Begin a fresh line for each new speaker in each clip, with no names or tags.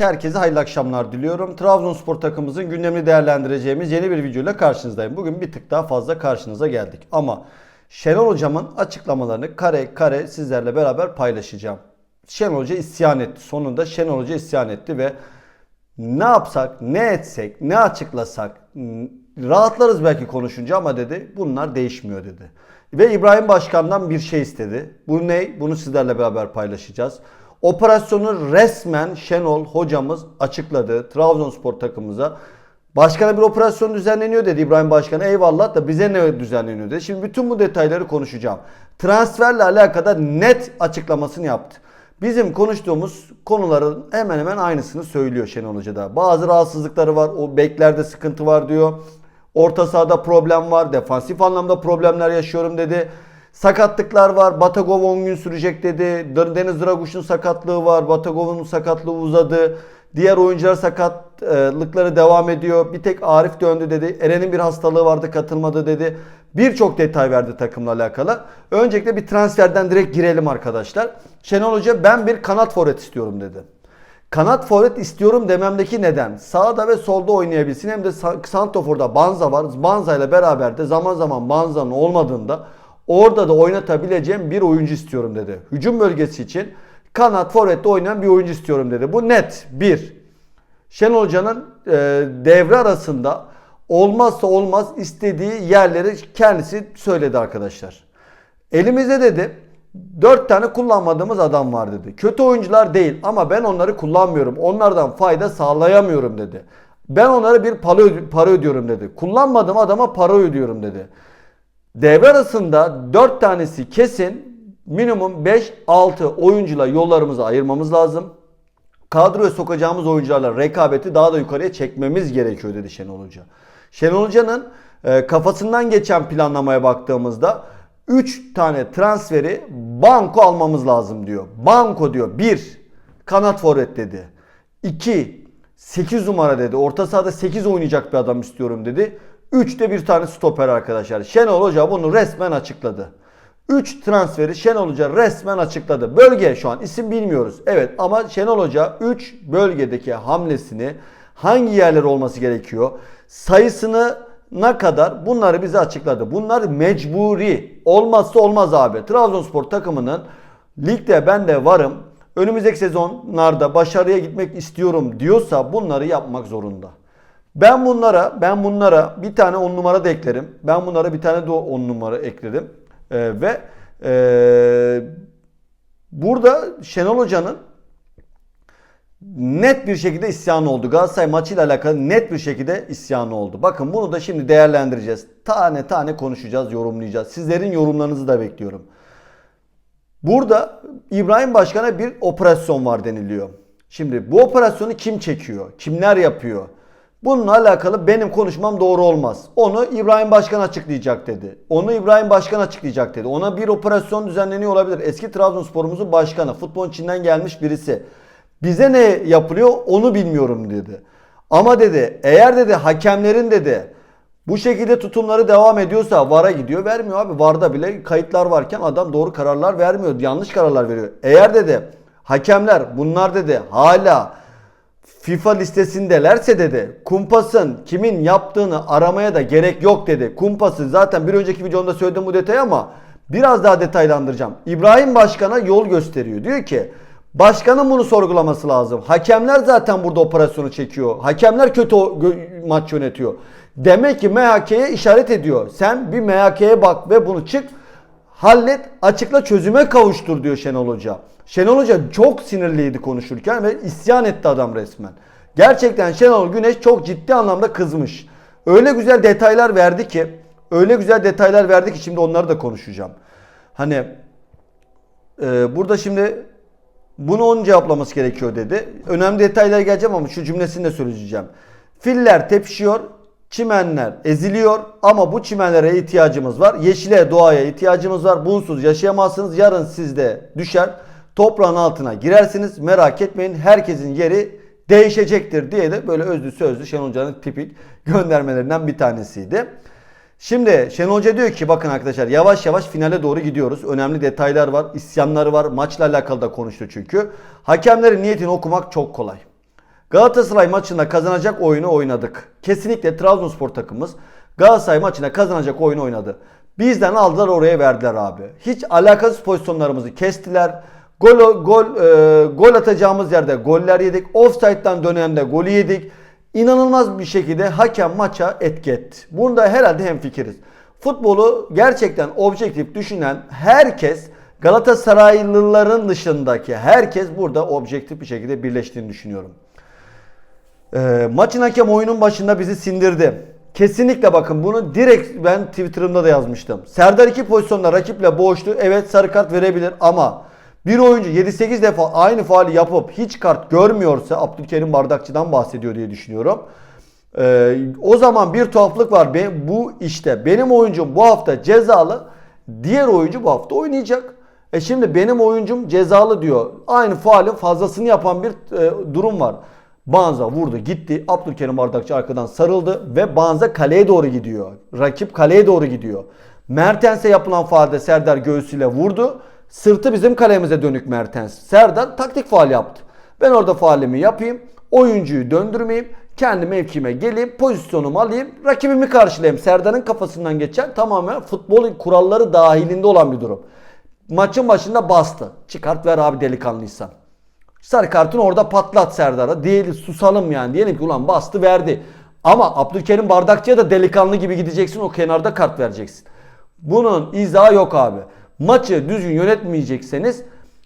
herkese hayırlı akşamlar diliyorum. Trabzonspor takımımızın gündemini değerlendireceğimiz yeni bir videoyla karşınızdayım. Bugün bir tık daha fazla karşınıza geldik. Ama Şenol Hocam'ın açıklamalarını kare kare sizlerle beraber paylaşacağım. Şenol Hoca isyan etti. Sonunda Şenol Hoca isyan etti ve ne yapsak, ne etsek, ne açıklasak rahatlarız belki konuşunca ama dedi bunlar değişmiyor dedi. Ve İbrahim Başkan'dan bir şey istedi. Bu ne? Bunu sizlerle beraber paylaşacağız. Operasyonu resmen Şenol hocamız açıkladı Trabzonspor takımımıza. Başkana bir operasyon düzenleniyor dedi İbrahim Başkan. Eyvallah da bize ne düzenleniyor dedi. Şimdi bütün bu detayları konuşacağım. Transferle alakalı net açıklamasını yaptı. Bizim konuştuğumuz konuların hemen hemen aynısını söylüyor Şenol Hoca da. Bazı rahatsızlıkları var. O beklerde sıkıntı var diyor. Orta sahada problem var. Defansif anlamda problemler yaşıyorum dedi. Sakatlıklar var. Batagov 10 gün sürecek dedi. Deniz Draguş'un sakatlığı var. Batagov'un sakatlığı uzadı. Diğer oyuncular sakatlıkları devam ediyor. Bir tek Arif döndü dedi. Eren'in bir hastalığı vardı katılmadı dedi. Birçok detay verdi takımla alakalı. Öncelikle bir transferden direkt girelim arkadaşlar. Şenol Hoca ben bir kanat forvet istiyorum dedi. Kanat forvet istiyorum dememdeki neden sağda ve solda oynayabilsin hem de sa- Santofor'da Banza var. Banza ile beraber de zaman zaman Banza'nın olmadığında orada da oynatabileceğim bir oyuncu istiyorum dedi. Hücum bölgesi için kanat forvette oynayan bir oyuncu istiyorum dedi. Bu net bir. Şenol Hoca'nın e, devre arasında olmazsa olmaz istediği yerleri kendisi söyledi arkadaşlar. Elimizde dedi 4 tane kullanmadığımız adam var dedi. Kötü oyuncular değil ama ben onları kullanmıyorum. Onlardan fayda sağlayamıyorum dedi. Ben onlara bir para, para ödüyorum dedi. Kullanmadığım adama para ödüyorum dedi. Devre arasında 4 tanesi kesin minimum 5-6 oyuncuyla yollarımızı ayırmamız lazım. Kadroya sokacağımız oyuncularla rekabeti daha da yukarıya çekmemiz gerekiyor dedi Şenol Hoca. Şenol Hoca'nın e, kafasından geçen planlamaya baktığımızda 3 tane transferi banko almamız lazım diyor. Banko diyor. 1 kanat forvet dedi. 2 8 numara dedi. Orta sahada 8 oynayacak bir adam istiyorum dedi. 3 de bir tane stoper arkadaşlar. Şenol Hoca bunu resmen açıkladı. 3 transferi Şenol Hoca resmen açıkladı. Bölge şu an isim bilmiyoruz. Evet ama Şenol Hoca 3 bölgedeki hamlesini hangi yerler olması gerekiyor? Sayısını ne kadar bunları bize açıkladı. Bunlar mecburi. Olmazsa olmaz abi. Trabzonspor takımının ligde ben de varım. Önümüzdeki sezonlarda başarıya gitmek istiyorum diyorsa bunları yapmak zorunda. Ben bunlara ben bunlara bir tane 10 numara da eklerim. Ben bunlara bir tane de 10 numara ekledim. Ee, ve ee, burada Şenol Hoca'nın net bir şekilde isyanı oldu. Galatasaray maçıyla alakalı net bir şekilde isyanı oldu. Bakın bunu da şimdi değerlendireceğiz. Tane tane konuşacağız, yorumlayacağız. Sizlerin yorumlarınızı da bekliyorum. Burada İbrahim Başkan'a bir operasyon var deniliyor. Şimdi bu operasyonu kim çekiyor? Kimler yapıyor? Bununla alakalı benim konuşmam doğru olmaz. Onu İbrahim Başkan açıklayacak dedi. Onu İbrahim Başkan açıklayacak dedi. Ona bir operasyon düzenleniyor olabilir. Eski Trabzonspor'umuzun başkanı, futbolun içinden gelmiş birisi. Bize ne yapılıyor onu bilmiyorum dedi. Ama dedi eğer dedi hakemlerin dedi bu şekilde tutumları devam ediyorsa VAR'a gidiyor vermiyor abi. VAR'da bile kayıtlar varken adam doğru kararlar vermiyor. Yanlış kararlar veriyor. Eğer dedi hakemler bunlar dedi hala FIFA listesindelerse dedi kumpasın kimin yaptığını aramaya da gerek yok dedi. Kumpası zaten bir önceki videomda söyledim bu detayı ama biraz daha detaylandıracağım. İbrahim Başkan'a yol gösteriyor. Diyor ki başkanın bunu sorgulaması lazım. Hakemler zaten burada operasyonu çekiyor. Hakemler kötü maç yönetiyor. Demek ki MHK'ye işaret ediyor. Sen bir MHK'ye bak ve bunu çık hallet, açıkla çözüme kavuştur diyor Şenol Hoca. Şenol Hoca çok sinirliydi konuşurken ve isyan etti adam resmen. Gerçekten Şenol Güneş çok ciddi anlamda kızmış. Öyle güzel detaylar verdi ki, öyle güzel detaylar verdi ki şimdi onları da konuşacağım. Hani e, burada şimdi bunu onun cevaplaması gerekiyor dedi. Önemli detaylara geleceğim ama şu cümlesini de söyleyeceğim. Filler tepişiyor, çimenler eziliyor ama bu çimenlere ihtiyacımız var. Yeşile, doğaya ihtiyacımız var. Bunsuz yaşayamazsınız. Yarın sizde düşer. Toprağın altına girersiniz. Merak etmeyin. Herkesin yeri değişecektir diye de böyle özlü sözlü Şenol Hoca'nın tipik göndermelerinden bir tanesiydi. Şimdi Şenol Hoca diyor ki bakın arkadaşlar yavaş yavaş finale doğru gidiyoruz. Önemli detaylar var, isyanları var. Maçla alakalı da konuştu çünkü. Hakemlerin niyetini okumak çok kolay. Galatasaray maçında kazanacak oyunu oynadık. Kesinlikle Trabzonspor takımımız Galatasaray maçında kazanacak oyunu oynadı. Bizden aldılar oraya verdiler abi. Hiç alakasız pozisyonlarımızı kestiler. Gol gol e, gol atacağımız yerde goller yedik. Offside'dan dönemde golü yedik. İnanılmaz bir şekilde hakem maça etki etti. Bunda herhalde hemfikiriz. Futbolu gerçekten objektif düşünen herkes Galatasaraylıların dışındaki herkes burada objektif bir şekilde birleştiğini düşünüyorum. Ee, maçın hakem oyunun başında bizi sindirdi. Kesinlikle bakın bunu direkt ben Twitter'ımda da yazmıştım. Serdar iki pozisyonda rakiple boğuştu. Evet sarı kart verebilir ama bir oyuncu 7-8 defa aynı faali yapıp hiç kart görmüyorsa Abdülkerim Bardakçı'dan bahsediyor diye düşünüyorum. Ee, o zaman bir tuhaflık var. Be- bu işte benim oyuncum bu hafta cezalı. Diğer oyuncu bu hafta oynayacak. E şimdi benim oyuncum cezalı diyor. Aynı faalin fazlasını yapan bir e, durum var. Banza vurdu gitti. Abdülkerim Bardakçı arkadan sarıldı ve Banza kaleye doğru gidiyor. Rakip kaleye doğru gidiyor. Mertens'e yapılan faalde Serdar göğsüyle vurdu. Sırtı bizim kalemize dönük Mertens. Serdar taktik faal yaptı. Ben orada faalimi yapayım. Oyuncuyu döndürmeyeyim. Kendi mevkime geleyim. Pozisyonumu alayım. Rakibimi karşılayayım. Serdar'ın kafasından geçen tamamen futbol kuralları dahilinde olan bir durum. Maçın başında bastı. Çıkart ver abi delikanlıysan. Sarı kartını orada patlat Serdar'a. Diyelim susalım yani. Diyelim ki ulan bastı verdi. Ama Abdülkerim Bardakçı'ya da delikanlı gibi gideceksin. O kenarda kart vereceksin. Bunun izahı yok abi. Maçı düzgün yönetmeyecekseniz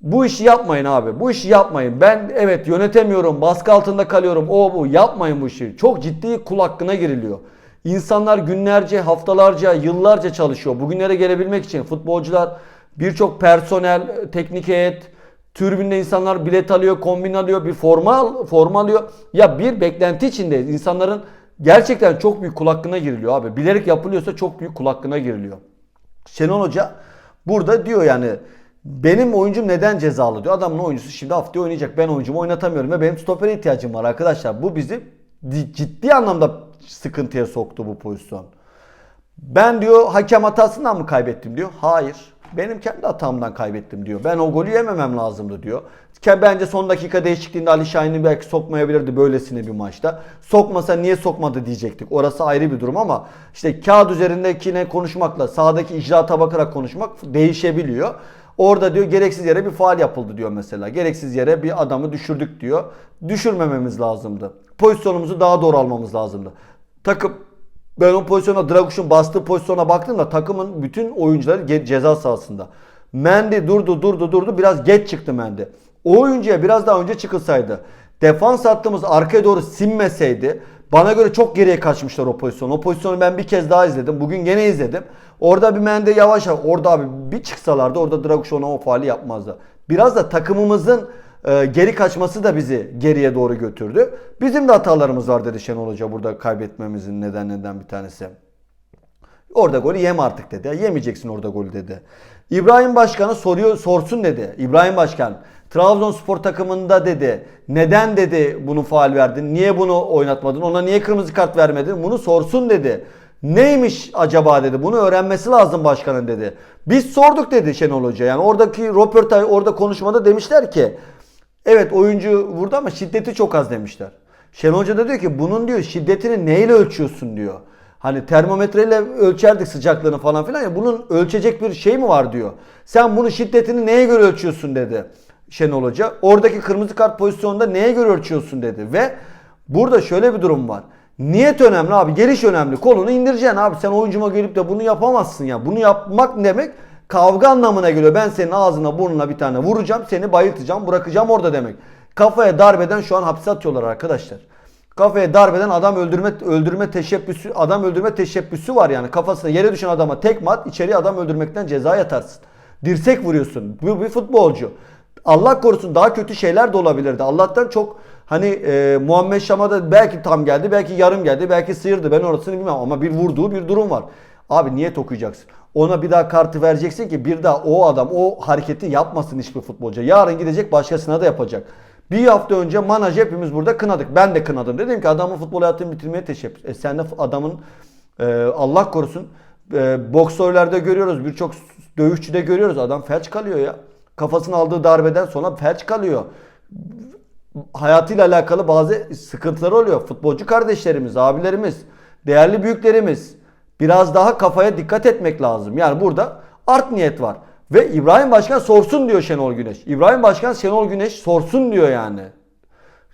bu işi yapmayın abi. Bu işi yapmayın. Ben evet yönetemiyorum. Baskı altında kalıyorum. O bu. Yapmayın bu işi. Çok ciddi kul hakkına giriliyor. İnsanlar günlerce, haftalarca, yıllarca çalışıyor. Bugünlere gelebilmek için futbolcular, birçok personel, teknik heyet, Türbünde insanlar bilet alıyor, kombin alıyor, bir forma, forma alıyor. Ya bir beklenti içindeyiz. İnsanların gerçekten çok büyük kul hakkına giriliyor abi. Bilerek yapılıyorsa çok büyük kul hakkına giriliyor. Şenol Hoca burada diyor yani benim oyuncum neden cezalı diyor. Adamın oyuncusu şimdi haftaya oynayacak. Ben oyuncumu oynatamıyorum ve benim stopere ihtiyacım var arkadaşlar. Bu bizi ciddi anlamda sıkıntıya soktu bu pozisyon. Ben diyor hakem hatasından mı kaybettim diyor. Hayır. Benim kendi hatamdan kaybettim diyor. Ben o golü yememem lazımdı diyor. Ke- Bence son dakika değişikliğinde Ali Şahin'i belki sokmayabilirdi böylesine bir maçta. Sokmasa niye sokmadı diyecektik. Orası ayrı bir durum ama işte kağıt üzerindekine konuşmakla sahadaki icraata bakarak konuşmak değişebiliyor. Orada diyor gereksiz yere bir faal yapıldı diyor mesela. Gereksiz yere bir adamı düşürdük diyor. Düşürmememiz lazımdı. Pozisyonumuzu daha doğru almamız lazımdı. Takım ben o pozisyona Draguş'un bastığı pozisyona baktığımda takımın bütün oyuncuları ceza sahasında. Mendy durdu durdu durdu biraz geç çıktı Mendy. O oyuncuya biraz daha önce çıkılsaydı defans hattımız arkaya doğru sinmeseydi bana göre çok geriye kaçmışlar o pozisyon. O pozisyonu ben bir kez daha izledim. Bugün gene izledim. Orada bir Mendy yavaş yavaş orada abi bir çıksalardı orada Draguş ona o faali yapmazdı. Biraz da takımımızın e, geri kaçması da bizi geriye doğru götürdü. Bizim de hatalarımız var dedi Şenol Hoca burada kaybetmemizin nedenlerinden bir tanesi. Orada golü yem artık dedi. Yemeyeceksin orada golü dedi. İbrahim Başkan'a soruyor sorsun dedi. İbrahim Başkan Trabzonspor takımında dedi. Neden dedi bunu faal verdin? Niye bunu oynatmadın? Ona niye kırmızı kart vermedin? Bunu sorsun dedi. Neymiş acaba dedi. Bunu öğrenmesi lazım başkanın dedi. Biz sorduk dedi Şenol Hoca. Yani oradaki röportaj orada konuşmada demişler ki Evet oyuncu vurdu ama şiddeti çok az demişler. Şenol Hoca da diyor ki bunun diyor şiddetini neyle ölçüyorsun diyor. Hani termometreyle ölçerdik sıcaklığını falan filan ya bunun ölçecek bir şey mi var diyor. Sen bunu şiddetini neye göre ölçüyorsun dedi Şenol Hoca. Oradaki kırmızı kart pozisyonunda neye göre ölçüyorsun dedi ve burada şöyle bir durum var. Niyet önemli abi. Geliş önemli. Kolunu indireceksin abi. Sen oyuncuma gelip de bunu yapamazsın ya. Bunu yapmak demek? Kavga anlamına geliyor. Ben senin ağzına burnuna bir tane vuracağım. Seni bayıltacağım. Bırakacağım orada demek. Kafaya darbeden şu an hapse atıyorlar arkadaşlar. Kafaya darbeden adam öldürme öldürme teşebbüsü adam öldürme teşebbüsü var yani kafasına yere düşen adama tekme at içeri adam öldürmekten ceza yatarsın. Dirsek vuruyorsun. Bu bir futbolcu. Allah korusun daha kötü şeyler de olabilirdi. Allah'tan çok hani e, Muhammed Şam'a belki tam geldi, belki yarım geldi, belki sıyırdı. Ben orasını bilmem ama bir vurduğu bir durum var. Abi niyet okuyacaksın. Ona bir daha kartı vereceksin ki bir daha o adam o hareketi yapmasın hiçbir futbolcu. Yarın gidecek başkasına da yapacak. Bir hafta önce Manaj hepimiz burada kınadık. Ben de kınadım. Dedim ki adamın futbol hayatını bitirmeye teşebbüs. E sen de adamın e, Allah korusun e, boksörlerde görüyoruz. Birçok dövüşçüde görüyoruz. Adam felç kalıyor ya. Kafasını aldığı darbeden sonra felç kalıyor. hayatıyla alakalı bazı sıkıntıları oluyor. Futbolcu kardeşlerimiz, abilerimiz, değerli büyüklerimiz biraz daha kafaya dikkat etmek lazım. Yani burada art niyet var. Ve İbrahim Başkan sorsun diyor Şenol Güneş. İbrahim Başkan Şenol Güneş sorsun diyor yani.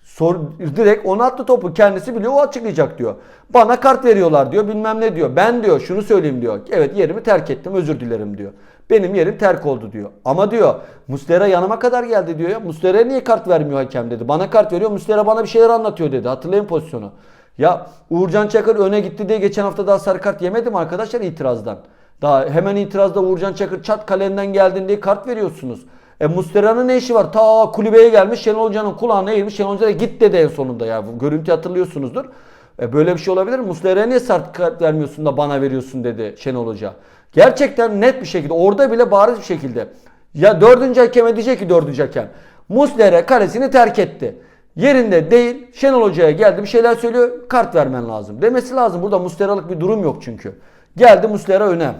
Sor, direkt ona attı topu. Kendisi biliyor o açıklayacak diyor. Bana kart veriyorlar diyor bilmem ne diyor. Ben diyor şunu söyleyeyim diyor. Evet yerimi terk ettim özür dilerim diyor. Benim yerim terk oldu diyor. Ama diyor Muslera yanıma kadar geldi diyor ya. Niye kart vermiyor hakem dedi. Bana kart veriyor Muslera bana bir şeyler anlatıyor dedi. Hatırlayın pozisyonu. Ya Uğurcan Çakır öne gitti diye geçen hafta daha sarı kart yemedim arkadaşlar itirazdan. Daha hemen itirazda Uğurcan Çakır çat kalenden geldin diye kart veriyorsunuz. E Mustera'nın ne işi var? Ta kulübeye gelmiş Şenol Hoca'nın kulağına eğilmiş. Şenol Hoca da git dedi en sonunda ya. Bu görüntü hatırlıyorsunuzdur. E böyle bir şey olabilir mi? Muslera'ya niye sert kart vermiyorsun da bana veriyorsun dedi Şenol Hoca. Gerçekten net bir şekilde orada bile bariz bir şekilde. Ya dördüncü hakeme diyecek ki dördüncü hakem. Muslera kalesini terk etti. Yerinde değil. Şenol Hoca'ya geldi bir şeyler söylüyor. Kart vermen lazım. Demesi lazım. Burada Muslera'lık bir durum yok çünkü. Geldi Muslera öne.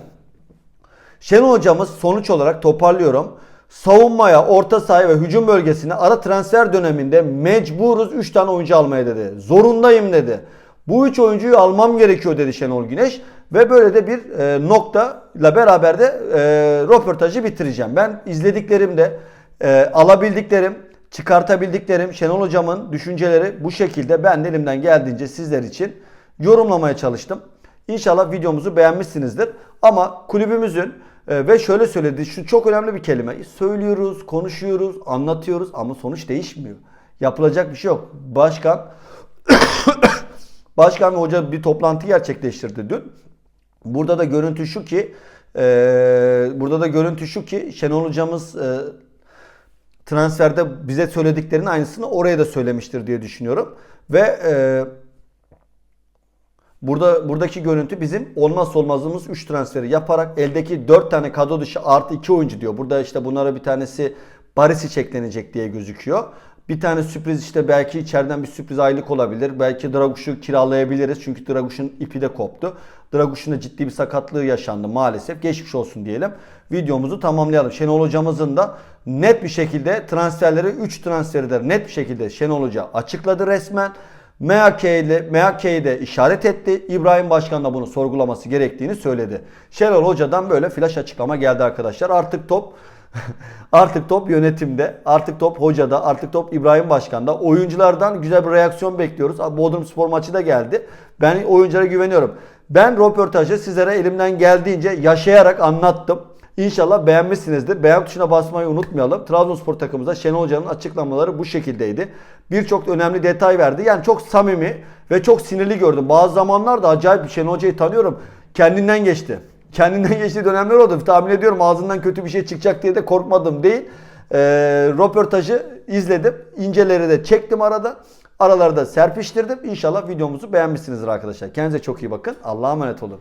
Şenol hocamız sonuç olarak toparlıyorum. Savunmaya, orta sahaya ve hücum bölgesine ara transfer döneminde mecburuz 3 tane oyuncu almaya dedi. Zorundayım dedi. Bu 3 oyuncuyu almam gerekiyor dedi Şenol Güneş. Ve böyle de bir e, noktayla beraber de e, röportajı bitireceğim. Ben izlediklerimde e, alabildiklerim, çıkartabildiklerim Şenol hocamın düşünceleri bu şekilde ben de elimden geldiğince sizler için yorumlamaya çalıştım. İnşallah videomuzu beğenmişsinizdir. Ama kulübümüzün e, ve şöyle söyledi şu çok önemli bir kelime. Söylüyoruz, konuşuyoruz, anlatıyoruz ama sonuç değişmiyor. Yapılacak bir şey yok. Başkan Başkan ve hoca bir toplantı gerçekleştirdi dün. Burada da görüntü şu ki e, burada da görüntü şu ki Şenol hocamız e, transferde bize söylediklerinin aynısını oraya da söylemiştir diye düşünüyorum. Ve e, Burada buradaki görüntü bizim olmazsa olmazımız 3 transferi yaparak eldeki 4 tane kadro dışı artı 2 oyuncu diyor. Burada işte bunlara bir tanesi Barisic eklenecek diye gözüküyor. Bir tane sürpriz işte belki içeriden bir sürpriz aylık olabilir. Belki Draguş'u kiralayabiliriz. Çünkü Draguş'un ipi de koptu. Draguş'un da ciddi bir sakatlığı yaşandı maalesef. Geçmiş olsun diyelim. Videomuzu tamamlayalım. Şenol hocamızın da net bir şekilde transferleri 3 transferi de net bir şekilde Şenol hoca açıkladı resmen. MHK'de MHK'yi de işaret etti. İbrahim Başkan da bunu sorgulaması gerektiğini söyledi. Şenol Hoca'dan böyle flash açıklama geldi arkadaşlar. Artık top artık top yönetimde, artık top hocada, artık top İbrahim Başkan'da. Oyunculardan güzel bir reaksiyon bekliyoruz. Bodrum Spor maçı da geldi. Ben oyunculara güveniyorum. Ben röportajı sizlere elimden geldiğince yaşayarak anlattım. İnşallah beğenmişsinizdir. Beğen tuşuna basmayı unutmayalım. Trabzonspor takımımıza Şenol Hoca'nın açıklamaları bu şekildeydi. Birçok önemli detay verdi. Yani çok samimi ve çok sinirli gördüm. Bazı zamanlarda acayip Şenol Hoca'yı tanıyorum. Kendinden geçti. Kendinden geçtiği dönemler oldu. Tahmin ediyorum ağzından kötü bir şey çıkacak diye de korkmadım değil. Ee, röportajı izledim. İnceleri de çektim arada. Aralarda serpiştirdim. İnşallah videomuzu beğenmişsinizdir arkadaşlar. Kendinize çok iyi bakın. Allah'a emanet olun.